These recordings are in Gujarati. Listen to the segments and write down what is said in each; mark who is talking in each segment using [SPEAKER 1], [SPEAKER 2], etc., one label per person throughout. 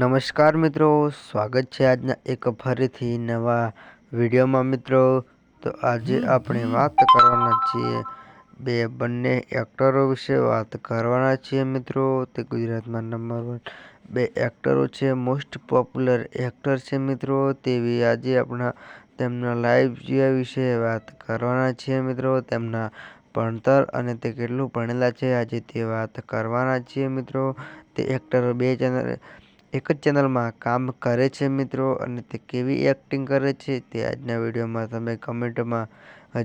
[SPEAKER 1] નમસ્કાર મિત્રો, સ્વાગત છે આજના એક ફરીથી નવા વિડીયોમાં મિત્રો. તો આજે આપણે વાત કરવાના છીએ, બે બંને એક્ટરો વિશે વાત કરવાના છીએ મિત્રો. તે ગુજરાતમાં નંબર વન બે એક્ટરો છે મોસ્ટ પોપ્યુલર એક્ટર છે મિત્રો. તેવી આજે આપણા તેમના લાઈફ જીવા વિશે વાત કરવાના છીએ મિત્રો. તેમના ભણતર અને તે કેટલું ભણેલા છે, આજે તે વાત કરવાના છીએ મિત્રો. તે એક્ટરો બે ચેનલ એક જ ચેનલમાં કામ કરે છે મિત્રો અને તે કેવી એક્ટિંગ કરે છે તે આજના વિડીયોમાં તમે કમેન્ટમાં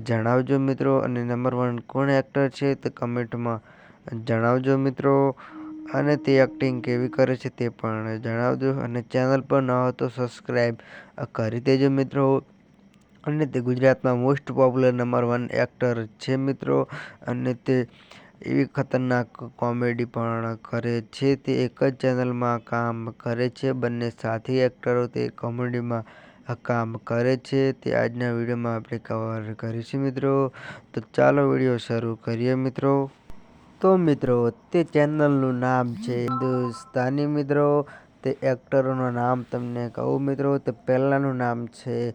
[SPEAKER 1] જણાવજો મિત્રો અને નંબર વન કોણ એક્ટર છે તે કમેન્ટમાં જણાવજો મિત્રો અને તે એક્ટિંગ કેવી કરે છે તે પણ જણાવજો અને ચેનલ પર ન હો તો સબસ્ક્રાઈબ કરી દેજો મિત્રો અને તે ગુજરાતમાં most popular number one actor છે મિત્રો અને તે એવી ખતરનાક કોમેડી પણ કરે છે. તે એક જ ચેનલમાં કામ કરે છે. બંને સાથી એક્ટરો તે કોમેડીમાં કામ કરે છે. તે આજના વિડીયોમાં આપણે કવર કરીશું મિત્રો. તો ચાલો વીડિયો શરૂ કરીએ મિત્રો. તો મિત્રો, તે ચેનલનું નામ છે હિન્દુસ્તાની મિત્રો. તે એક્ટરોનું નામ તમને કહું મિત્રો. તે પહેલાંનું નામ છે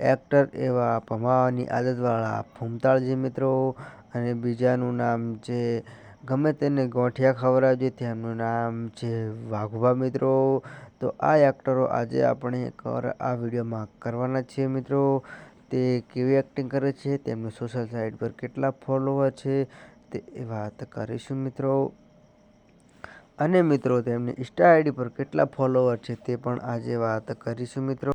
[SPEAKER 1] એક્ટર એવા ભમાવાની આદતવાળા ફૂમતાળજી મિત્રો અને બીજાનું નામ છે ગમે તેને ગોઠિયા ખવડાવજે તેમનું નામ છે વાઘુભા મિત્રો. તો આ એક્ટરો આજે આપણે આ વિડીયોમાં કરવાના છીએ મિત્રો. તે કેવી એક્ટિંગ કરે છે, તેમનું સોશિયલ સાઇટ પર કેટલા ફોલોવર છે, તે વાત કરીશું મિત્રો. અને મિત્રો, તેમની ઇન્સ્ટા આઈડી પર કેટલા ફોલોવર છે તે પણ આજે વાત કરીશું મિત્રો.